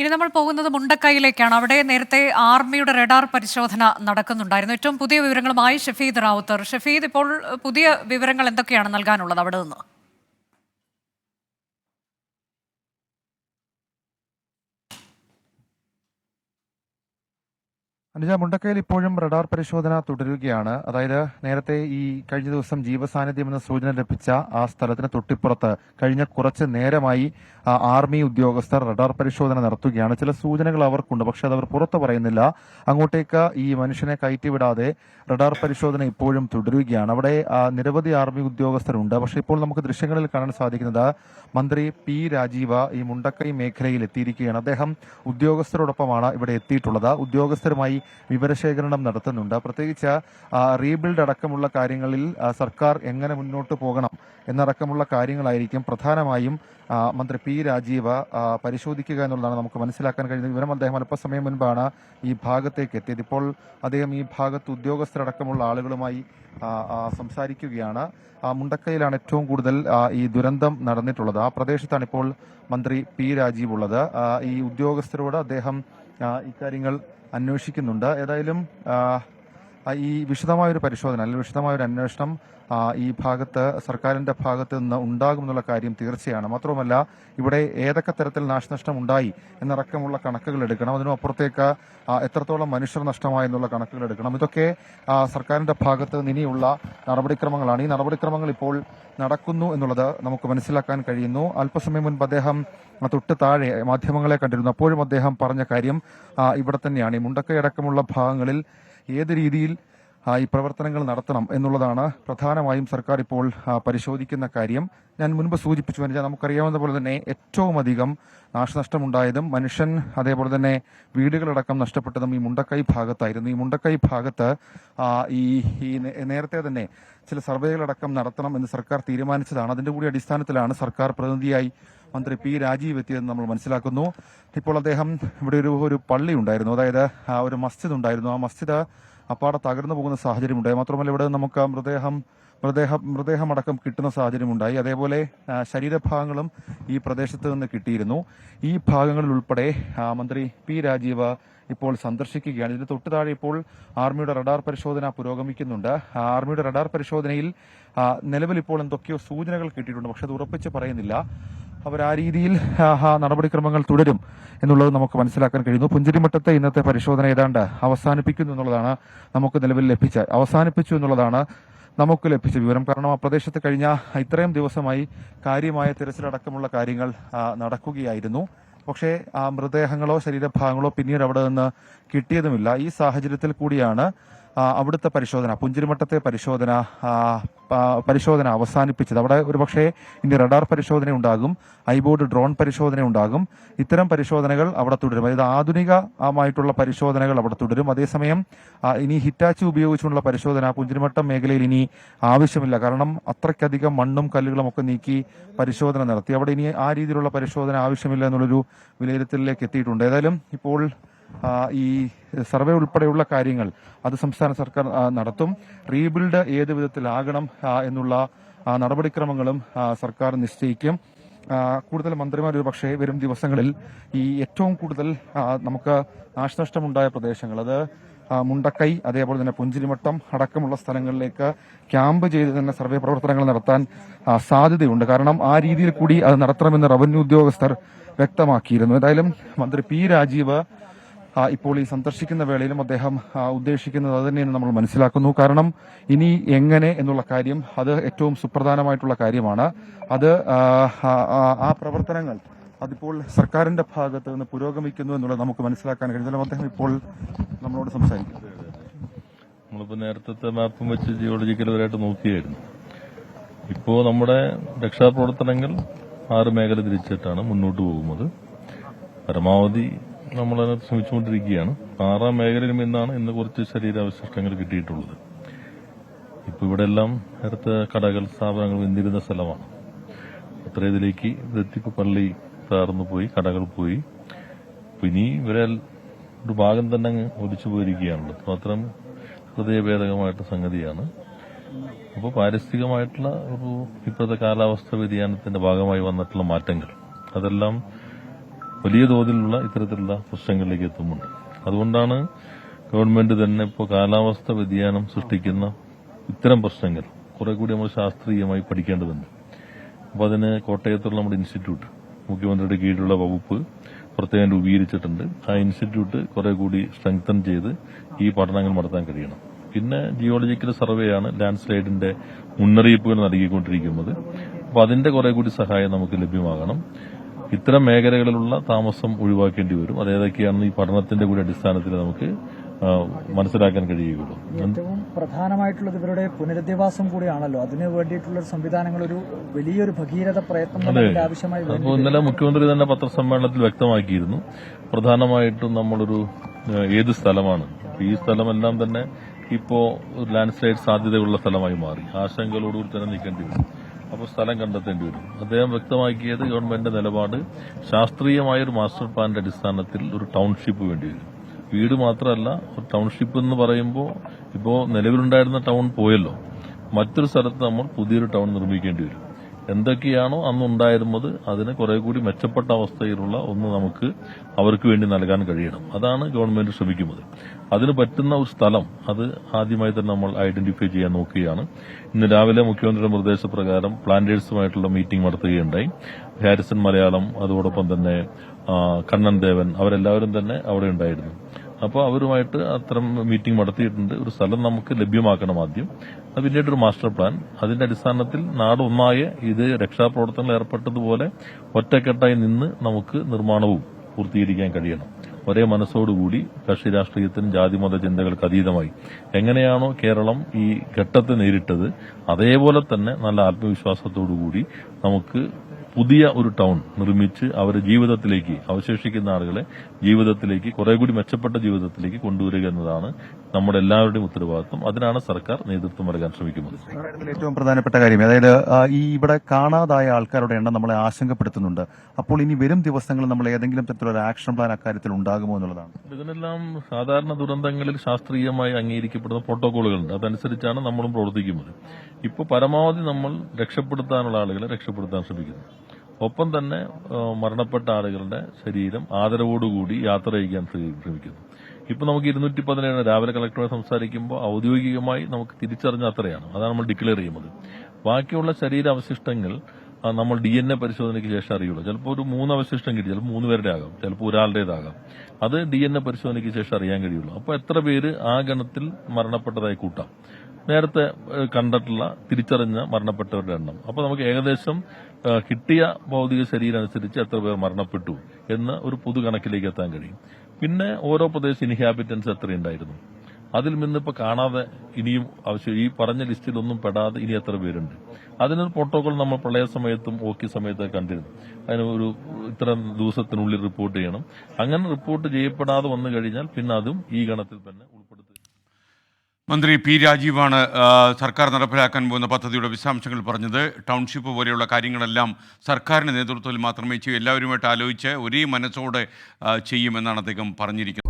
ഇനി നമ്മൾ പോകുന്നത് മുണ്ടക്കൈയിലേക്കാണ്. അവിടെ നേരത്തെ ആർമിയുടെ റഡാർ പരിശോധന നടക്കുന്നുണ്ടായിരുന്നു. ഏറ്റവും പുതിയ വിവരങ്ങളുമായി ഷഫീദ് റാവുത്തർ. ഷഫീദ് ഇപ്പോൾ പുതിയ വിവരങ്ങൾ എന്തൊക്കെയാണ് നൽകാനുള്ളത് അവിടെ നിന്ന്? അനുജ മുണ്ടക്കയിൽ ഇപ്പോഴും റഡാർ പരിശോധന തുടരുകയാണ്. അതായത് നേരത്തെ ഈ കഴിഞ്ഞ ദിവസം ജീവസാന്നിധ്യം എന്ന സൂചന ലഭിച്ച ആ സ്ഥലത്തിന് തൊട്ടിപ്പുറത്ത് കഴിഞ്ഞ കുറച്ച് നേരമായി ആർമി ഉദ്യോഗസ്ഥർ റഡാർ പരിശോധന നടത്തുകയാണ്. ചില സൂചനകൾ അവർക്കുണ്ട് പക്ഷെ അത് അവർ പുറത്തു പറയുന്നില്ല. അങ്ങോട്ടേക്ക് ഈ മനുഷ്യനെ കയറ്റിവിടാതെ റഡാർ പരിശോധന ഇപ്പോഴും തുടരുകയാണ്. അവിടെ നിരവധി ആർമി ഉദ്യോഗസ്ഥരുണ്ട്. പക്ഷെ ഇപ്പോൾ നമുക്ക് ദൃശ്യങ്ങളിൽ കാണാൻ സാധിക്കുന്നത് മന്ത്രി പി രാജീവ ഈ മുണ്ടക്കൈ മേഖലയിൽ എത്തിയിരിക്കുകയാണ്. അദ്ദേഹം ഉദ്യോഗസ്ഥരോടൊപ്പമാണ് ഇവിടെ എത്തിയിട്ടുള്ളത്. ഉദ്യോഗസ്ഥരുമായി വിവരശേഖരണം നടത്തുന്നുണ്ട്. പ്രത്യേകിച്ച് റീബിൽഡ് അടക്കമുള്ള കാര്യങ്ങളിൽ സർക്കാർ എങ്ങനെ മുന്നോട്ട് പോകണം എന്നടക്കമുള്ള കാര്യങ്ങളായിരിക്കും പ്രധാനമായും മന്ത്രി പി രാജീവ് പരിശോധിക്കുക എന്നുള്ളതാണ് നമുക്ക് മനസ്സിലാക്കാൻ കഴിയുന്ന വിവരം അദ്ദേഹം അല്പസമയം മുൻപാണ് ഈ ഭാഗത്തേക്ക് എത്തിയത്. ഇപ്പോൾ അദ്ദേഹം ഈ ഭാഗത്ത് ഉദ്യോഗസ്ഥരടക്കമുള്ള ആളുകളുമായി സംസാരിക്കുകയാണ്. മുണ്ടക്കയിലാണ് ഏറ്റവും കൂടുതൽ ഈ ദുരന്തം നടന്നിട്ടുള്ളത്. ആ പ്രദേശത്താണ് ഇപ്പോൾ മന്ത്രി പി രാജീവ് ഉള്ളത്. ഈ ഉദ്യോഗസ്ഥരോട് അദ്ദേഹം ഇക്കാര്യങ്ങൾ അന്വേഷിക്കുന്നുണ്ട്. ഏതായാലും ഈ വിശദമായൊരു പരിശോധന അല്ലെങ്കിൽ വിശദമായൊരു അന്വേഷണം ഈ ഭാഗത്ത് സർക്കാരിന്റെ ഭാഗത്ത് നിന്ന് ഉണ്ടാകുമെന്നുള്ള കാര്യം തീർച്ചയാണ്. മാത്രവുമല്ല ഇവിടെ ഏതൊക്കെ തരത്തിൽ നാശനഷ്ടം ഉണ്ടായി എന്നടക്കമുള്ള കണക്കുകൾ എടുക്കണം. അതിനും അപ്പുറത്തേക്ക് എത്രത്തോളം മനുഷ്യർ നഷ്ടമായി എന്നുള്ള കണക്കുകൾ എടുക്കണം. ഇതൊക്കെ സർക്കാരിന്റെ ഭാഗത്ത് ഇനിയുള്ള നടപടിക്രമങ്ങളാണ്. ഈ നടപടിക്രമങ്ങൾ ഇപ്പോൾ നടക്കുന്നു എന്നുള്ളത് നമുക്ക് മനസ്സിലാക്കാൻ കഴിയുന്നു. അല്പസമയം മുൻപ് അദ്ദേഹം തൊട്ട് താഴെ മാധ്യമങ്ങളെ കണ്ടിരുന്നു. അപ്പോഴും അദ്ദേഹം പറഞ്ഞ കാര്യം ഇവിടെ തന്നെയാണ്. ഈ മുണ്ടക്കയടക്കമുള്ള ഭാഗങ്ങളിൽ ഏത് രീതിയിൽ ഈ പ്രവർത്തനങ്ങൾ നടത്തണം എന്നുള്ളതാണ് പ്രധാനമായും സർക്കാർ ഇപ്പോൾ പരിശോധിക്കുന്ന കാര്യം. ഞാൻ മുൻപ് സൂചിപ്പിച്ചു വെച്ചാൽ നമുക്കറിയാവുന്ന പോലെ തന്നെ ഏറ്റവും അധികം നാശനഷ്ടമുണ്ടായതും മനുഷ്യൻ അതേപോലെ തന്നെ വീടുകളടക്കം നഷ്ടപ്പെട്ടതും ഈ മുണ്ടക്കൈ ഭാഗത്തായിരുന്നു. ഈ മുണ്ടക്കൈ ഭാഗത്ത് ഈ ഈ നേരത്തെ തന്നെ ചില സർവേകളടക്കം നടത്തണം എന്ന് സർക്കാർ തീരുമാനിച്ചതാണ്. അതിന്റെ കൂടി അടിസ്ഥാനത്തിലാണ് സർക്കാർ പ്രതിനിധിയായി മന്ത്രി പി രാജീവ് എത്തിയതെന്ന് നമ്മൾ മനസ്സിലാക്കുന്നു. ഇപ്പോൾ അദ്ദേഹം ഇവിടെ ഒരു ഒരു പള്ളി ഉണ്ടായിരുന്നു. അതായത് ആ, ഒരു മസ്ജിദ് ഉണ്ടായിരുന്നു. ആ മസ്ജിദ് അപ്പാടെ തകർന്നു പോകുന്ന സാഹചര്യമുണ്ടായി. മാത്രമല്ല ഇവിടെ നമുക്ക് മൃതദേഹം മൃതദേഹം മൃതദേഹമടക്കം കിട്ടുന്ന സാഹചര്യമുണ്ടായി. അതേപോലെ ശരീരഭാഗങ്ങളും ഈ പ്രദേശത്ത് നിന്ന് കിട്ടിയിരുന്നു. ഈ ഭാഗങ്ങളിൽ ഉൾപ്പെടെ മന്ത്രി പി രാജീവ് ഇപ്പോൾ സന്ദർശിക്കുകയാണ്. ഇതിന് തൊട്ടു താഴെ ഇപ്പോൾ ആർമിയുടെ റഡാർ പരിശോധന പുരോഗമിക്കുന്നുണ്ട്. ആർമിയുടെ റഡാർ പരിശോധനയിൽ നിലവിൽ ഇപ്പോൾ എന്തൊക്കെയോ സൂചനകൾ കിട്ടിയിട്ടുണ്ട്. പക്ഷെ അത് ഉറപ്പിച്ച് പറയുന്നില്ല. അവർ ആ രീതിയിൽ നടപടിക്രമങ്ങൾ തുടരും എന്നുള്ളത് നമുക്ക് മനസ്സിലാക്കാൻ കഴിയുന്നു. പുഞ്ചിരിമട്ടത്തെ ഇന്നത്തെ പരിശോധന ഏതാണ്ട് അവസാനിപ്പിക്കുന്നു എന്നുള്ളതാണ് നമുക്ക് നിലവിൽ ലഭിച്ച അവസാനിപ്പിച്ചു എന്നുള്ളതാണ് നമുക്ക് ലഭിച്ച വിവരം. കാരണം ആ പ്രദേശത്ത് കഴിഞ്ഞ ഇത്രയും ദിവസമായി കാര്യമായ തിരച്ചിലടക്കമുള്ള കാര്യങ്ങൾ നടക്കുകയായിരുന്നു. പക്ഷേ ആ മൃതദേഹങ്ങളോ ശരീരഭാഗങ്ങളോ പിന്നീട് അവിടെ നിന്ന് കിട്ടിയതുമില്ല. ഈ സാഹചര്യത്തിൽ കൂടിയാണ് അവിടുത്തെ പരിശോധന പുഞ്ചിരിമട്ടത്തെ പരിശോധന പരിശോധന അവസാനിപ്പിച്ചത്. അവിടെ ഒരുപക്ഷെ ഇനി റഡാർ പരിശോധന ഉണ്ടാകും ഐബോർഡ് ഡ്രോൺ പരിശോധന ഉണ്ടാകും. ഇത്തരം പരിശോധനകൾ അവിടെ തുടരും. അതായത് ആധുനികമായിട്ടുള്ള പരിശോധനകൾ അവിടെ തുടരും. അതേസമയം ഇനി ഹിറ്റാച്ചി ഉപയോഗിച്ചുള്ള പരിശോധന പുഞ്ചിരിമട്ടം മേഖലയിൽ ഇനി ആവശ്യമില്ല. കാരണം അത്രയ്ക്കധികം മണ്ണും കല്ലുകളും ഒക്കെ നീക്കി പരിശോധന നടത്തി. അവിടെ ഇനി ആ രീതിയിലുള്ള പരിശോധന ആവശ്യമില്ല എന്നുള്ളൊരു വിലയിരുത്തലിലേക്ക് എത്തിയിട്ടുണ്ട്. ഏതായാലും ഇപ്പോൾ ഈ സർവേ ഉൾപ്പെടെയുള്ള കാര്യങ്ങൾ അത് സംസ്ഥാന സർക്കാർ നടത്തും. റീബിൽഡ് ഏത് വിധത്തിലാകണം എന്നുള്ള നടപടിക്രമങ്ങളും സർക്കാർ നിശ്ചയിക്കും. കൂടുതൽ മന്ത്രിമാർ ഒരു പക്ഷേ വരും ദിവസങ്ങളിൽ ഈ ഏറ്റവും കൂടുതൽ നമുക്ക് നാശനഷ്ടമുണ്ടായ പ്രദേശങ്ങൾ അത് മുണ്ടക്കൈ അതേപോലെ തന്നെ പുഞ്ചിരിമട്ടം അടക്കമുള്ള സ്ഥലങ്ങളിലേക്ക് ക്യാമ്പ് ചെയ്ത് തന്നെ സർവേ പ്രവർത്തനങ്ങൾ നടത്താൻ സാധ്യതയുണ്ട്. കാരണം ആ രീതിയിൽ കൂടി അത് നടത്തണമെന്ന് റവന്യൂ ഉദ്യോഗസ്ഥർ വ്യക്തമാക്കിയിരുന്നു. ഏതായാലും മന്ത്രി പി രാജീവ് ഇപ്പോൾ ഈ സന്ദർശിക്കുന്ന വേളയിലും അദ്ദേഹം ഉദ്ദേശിക്കുന്നത് അത് തന്നെയാണ് നമ്മൾ മനസ്സിലാക്കുന്നു. കാരണം ഇനി എങ്ങനെ എന്നുള്ള കാര്യം അത് ഏറ്റവും സുപ്രധാനമായിട്ടുള്ള കാര്യമാണ്. അത് ആ, പ്രവർത്തനങ്ങൾ അതിപ്പോൾ സർക്കാരിന്റെ ഭാഗത്ത് നിന്ന് പുരോഗമിക്കുന്നു എന്നുള്ളത് നമുക്ക് മനസ്സിലാക്കാൻ കഴിയുന്നില്ല അദ്ദേഹം ഇപ്പോൾ നമ്മളോട് സംസാരിക്കും. നമ്മളിപ്പോൾ നേരത്തെ മാപ്പും വെച്ച് ജിയോളജിക്കൽ വരായിട്ട് നോക്കിയായിരുന്നു. ഇപ്പോൾ നമ്മുടെ രക്ഷാപ്രവർത്തനങ്ങൾ ആറ് മേഖല തിരിച്ചിട്ടാണ് മുന്നോട്ട് പോകുന്നത്. പരമാവധി നമ്മൾ അതിനകത്ത് ശ്രമിച്ചുകൊണ്ടിരിക്കുകയാണ് ആറാം മേഖലയിലും ഇന്നാണ് ഇന്ന് കുറച്ച് ശരീരാവശിഷ്ടങ്ങൾ കിട്ടിയിട്ടുള്ളത്. ഇപ്പൊ ഇവിടെ എല്ലാം നേരത്തെ കടകൾ സ്ഥാപനങ്ങൾ നിന്നിരുന്ന സ്ഥലമാണ്. അത്ര ഇതിലേക്ക് ഇതെത്തിപ്പോ പള്ളി തകർന്നു പോയി കടകൾ പോയി. ഇനി ഇവരെ ഒരു ഭാഗം തന്നെ അങ്ങ് ഒലിച്ചു പോയിരിക്കുകയാണല്ലോ മാത്രം ഹൃദയഭേദകമായിട്ട് സംഗതിയാണ്. അപ്പോൾ പാരിസ്ഥിതികമായിട്ടുള്ള ഒരു ഇപ്പോഴത്തെ കാലാവസ്ഥ വ്യതിയാനത്തിന്റെ ഭാഗമായി വന്നിട്ടുള്ള മാറ്റങ്ങൾ. അതെല്ലാം വലിയ തോതിലുള്ള ഇത്തരത്തിലുള്ള പ്രശ്നങ്ങളിലേക്ക് എത്തുന്നുണ്ട്. അതുകൊണ്ടാണ് ഗവൺമെന്റ് തന്നെ ഇപ്പോൾ കാലാവസ്ഥ വ്യതിയാനം സൃഷ്ടിക്കുന്ന ഇത്തരം പ്രശ്നങ്ങൾ കുറെ കൂടി നമ്മൾ ശാസ്ത്രീയമായി പഠിക്കേണ്ടതുണ്ട്. അപ്പോൾ അതിന് കോട്ടയത്തുള്ള നമ്മുടെ ഇൻസ്റ്റിറ്റ്യൂട്ട് മുഖ്യമന്ത്രിയുടെ കീഴിലുള്ള വകുപ്പ് പ്രത്യേകം രൂപീകരിച്ചിട്ടുണ്ട്. ആ ഇൻസ്റ്റിറ്റ്യൂട്ട് കുറെ കൂടി സ്ട്രെങ്തൻ ചെയ്ത് ഈ പഠനങ്ങൾ നടത്താൻ കഴിയണം. പിന്നെ ജിയോളജിക്കൽ സർവേയാണ് ലാൻഡ് സ്ലൈഡിന്റെ മുന്നറിയിപ്പുകൾ നൽകിക്കൊണ്ടിരിക്കുന്നത്. അപ്പോൾ അതിന്റെ കുറെ കൂടി സഹായം നമുക്ക് ലഭ്യമാകണം. ഇത്തരം മേഖലകളിലുള്ള താമസം ഒഴിവാക്കേണ്ടി വരും. അതേതൊക്കെയാണെന്ന് ഈ പഠനത്തിന്റെ കൂടി അടിസ്ഥാനത്തിൽ നമുക്ക് മനസ്സിലാക്കാൻ കഴിയുകയുള്ളൂ. ഏറ്റവും പ്രധാനമായിട്ടുള്ളത് ഇവരുടെ പുനരധിവാസം കൂടിയാണല്ലോ. അതിന് വേണ്ടിയിട്ടുള്ള സംവിധാനങ്ങൾ ഒരു വലിയൊരു ഭഗീരഥ പ്രയത്നം. ആവശ്യമായി അപ്പോൾ ഇന്നലെ മുഖ്യമന്ത്രി തന്നെ പത്രസമ്മേളനത്തിൽ വ്യക്തമാക്കിയിരുന്നു. പ്രധാനമായിട്ടും നമ്മളൊരു ഏത് സ്ഥലമാണ്. ഈ സ്ഥലമെല്ലാം തന്നെ ഇപ്പോ ഒരു ലാൻഡ് സ്ലൈഡ് സാധ്യതയുള്ള സ്ഥലമായി മാറി. ആശങ്കകളോടുകൂടി തന്നെ നീക്കേണ്ടി വരും. അപ്പോൾ സ്ഥലം കണ്ടെത്തേണ്ടി വരും. അദ്ദേഹം വ്യക്തമാക്കിയത് ഗവൺമെന്റിന്റെ നിലപാട് ശാസ്ത്രീയമായ ഒരു മാസ്റ്റർ പ്ലാനിന്റെ അടിസ്ഥാനത്തിൽ ഒരു ടൗൺഷിപ്പ് വേണ്ടി വരും. വീട് മാത്രമല്ല ഒരു ടൗൺഷിപ്പ് എന്ന് പറയുമ്പോൾ ഇപ്പോൾ നിലവിലുണ്ടായിരുന്ന ടൗൺ പോയല്ലോ. മറ്റൊരു സ്ഥലത്ത് നമ്മൾ പുതിയൊരു ടൗൺ നിർമ്മിക്കേണ്ടി വരും. എന്തൊക്കെയാണോ അന്നുണ്ടായിരുന്നത് അതിന് കുറെ കൂടി മെച്ചപ്പെട്ട അവസ്ഥയിലുള്ള ഒന്ന് നമുക്ക് അവർക്ക് വേണ്ടി നൽകാൻ കഴിയണം. അതാണ് ഗവൺമെന്റ് ശ്രമിക്കുന്നത്. അതിന് പറ്റുന്ന ഒരു സ്ഥലം അത് ആദ്യമായി തന്നെ നമ്മൾ ഐഡന്റിഫൈ ചെയ്യാൻ നോക്കുകയാണ്. ഇന്ന് രാവിലെ മുഖ്യമന്ത്രിയുടെ നിർദ്ദേശപ്രകാരം പ്ലാന്റേഴ്സുമായിട്ടുള്ള മീറ്റിംഗ് നടത്തുകയുണ്ടായി. ഹാരിസൺ മലയാളം അതോടൊപ്പം തന്നെ കണ്ണൻ ദേവൻ അവരെല്ലാവരും തന്നെ അവിടെ ഉണ്ടായിരുന്നു. അപ്പോൾ അവരുമായിട്ട് അത്തരം മീറ്റിംഗ് നടത്തിയിട്ടുണ്ട്. ഒരു സ്ഥലം നമുക്ക് ലഭ്യമാക്കണം ആദ്യം. അത് പിന്നീട് ഒരു മാസ്റ്റർ പ്ലാൻ അതിന്റെ അടിസ്ഥാനത്തിൽ നാട് ഒന്നായ ഇത് രക്ഷാപ്രവർത്തനങ്ങൾ ഏർപ്പെട്ടതുപോലെ ഒറ്റക്കെട്ടായി നിന്ന് നമുക്ക് നിർമ്മാണവും പൂർത്തീകരിക്കാൻ കഴിയണം. ഒരേ മനസ്സോടുകൂടി കക്ഷി രാഷ്ട്രീയത്തിനും ജാതിമത ചിന്തകൾക്ക് അതീതമായി. എങ്ങനെയാണോ കേരളം ഈ ഘട്ടത്തെ നേരിട്ടത് അതേപോലെ തന്നെ നല്ല ആത്മവിശ്വാസത്തോടുകൂടി നമുക്ക് പുതിയ ഒരു ടൗൺ നിർമ്മിച്ച് അവരുടെ ജീവിതത്തിലേക്ക് അവശേഷിക്കുന്ന ആളുകളെ ജീവിതത്തിലേക്ക് കുറെ കൂടി മെച്ചപ്പെട്ട ജീവിതത്തിലേക്ക് കൊണ്ടുവരിക എന്നതാണ് നമ്മുടെ എല്ലാവരുടെയും ഉത്തരവാദിത്വം. അതിനാണ് സർക്കാർ നേതൃത്വം നൽകാൻ ശ്രമിക്കുന്നത്. ഏറ്റവും പ്രധാനപ്പെട്ട കാര്യം അതായത് ഈ ഇവിടെ കാണാതായ ആൾക്കാരുടെ എണ്ണം നമ്മളെ ആശങ്കപ്പെടുത്തുന്നുണ്ട്. അപ്പോൾ ഇനി വരും ദിവസങ്ങളിൽ നമ്മൾ ഏതെങ്കിലും തരത്തിലുള്ള ആക്ഷൻ പ്ലാൻ അക്കാര്യത്തിൽ ഉണ്ടാകുമോ എന്നുള്ളതാണ്. ഇതിനെല്ലാം സാധാരണ ദുരന്തങ്ങളിൽ ശാസ്ത്രീയമായി അംഗീകരിക്കപ്പെടുന്ന പ്രോട്ടോകോളുകളുണ്ട്. അതനുസരിച്ചാണ് നമ്മളും പ്രവർത്തിക്കുന്നത്. ഇപ്പോൾ പരമാവധി നമ്മൾ രക്ഷപ്പെടുത്താനുള്ള ആളുകളെ രക്ഷപ്പെടുത്താൻ ശ്രമിക്കുന്നു. ഒപ്പം തന്നെ മരണപ്പെട്ട ആളുകളുടെ ശരീരം ആദരവോടുകൂടി യാത്ര ചെയ്യാൻ ശ്രമിക്കുന്നു. ഇപ്പൊ നമുക്ക് ഇരുന്നൂറ്റി പതിനേഴ് രാവിലെ കളക്ടറുമായി സംസാരിക്കുമ്പോൾ ഔദ്യോഗികമായി നമുക്ക് തിരിച്ചറിഞ്ഞ അത്രയാണ്. അതാണ് നമ്മൾ ഡിക്ലെയർ ചെയ്യുന്നത്. ബാക്കിയുള്ള ശരീര അവശിഷ്ടങ്ങൾ നമ്മൾ ഡി എൻ എ പരിശോധനയ്ക്ക് ശേഷം അറിയുള്ളൂ. ചിലപ്പോൾ ഒരു മൂന്ന് അവശിഷ്ടം കിട്ടി ചിലപ്പോൾ മൂന്ന് പേരുടെ ആകാം ചിലപ്പോൾ ഒരാളുടേതാകാം. അത് ഡി എൻ എ പരിശോധനയ്ക്ക് ശേഷം അറിയാൻ കഴിയുള്ളൂ. അപ്പോൾ എത്ര പേര് ആ ഗണത്തിൽ മരണപ്പെട്ടതായി കൂട്ടാം. നേരത്തെ കണ്ടിട്ടുള്ള തിരിച്ചറിഞ്ഞ മരണപ്പെട്ടവരുടെ എണ്ണം. അപ്പോൾ നമുക്ക് ഏകദേശം കിട്ടിയ ഭൗതിക ശരീരം അനുസരിച്ച് എത്ര പേർ മരണപ്പെട്ടു എന്ന് ഒരു പൊതു കണക്കിലേക്ക് എത്താൻ കഴിയും. പിന്നെ ഓരോ പ്രദേശ ഇൻഹാബിറ്റൻസ് എത്രയുണ്ടായിരുന്നു അതിൽ നിന്നിപ്പോ കാണാതെ ഇനിയും ആവശ്യം ഈ പറഞ്ഞ ലിസ്റ്റിലൊന്നും പെടാതെ ഇനി എത്ര പേരുണ്ട്. അതിനൊരു പ്രോട്ടോകോൾ നമ്മൾ പ്രളയ സമയത്തും ഓക്കി സമയത്തൊക്കെ കണ്ടിരുന്നു. അതിന് ഒരു ഇത്ര ദിവസത്തിനുള്ളിൽ റിപ്പോർട്ട് ചെയ്യണം. അങ്ങനെ റിപ്പോർട്ട് ചെയ്യപ്പെടാതെ വന്നു കഴിഞ്ഞാൽ പിന്നെ അതും ഈ ഗണത്തിൽ തന്നെ മന്ത്രി പി രാജീവാണ് സർക്കാർ നടപ്പിലാക്കാൻ പോകുന്ന പദ്ധതിയുടെ വിശദാംശങ്ങൾ പറഞ്ഞത്. ടൗൺഷിപ്പ് പോലെയുള്ള കാര്യങ്ങളെല്ലാം സർക്കാരിന്റെ നേതൃത്വത്തിൽ മാത്രമേ ചെയ്യൂ. എല്ലാവരുമായിട്ട് ആലോചിച്ച് ഒരേ മനസ്സോടെ ചെയ്യുമെന്നാണ് അദ്ദേഹം പറഞ്ഞിരിക്കുന്നത്.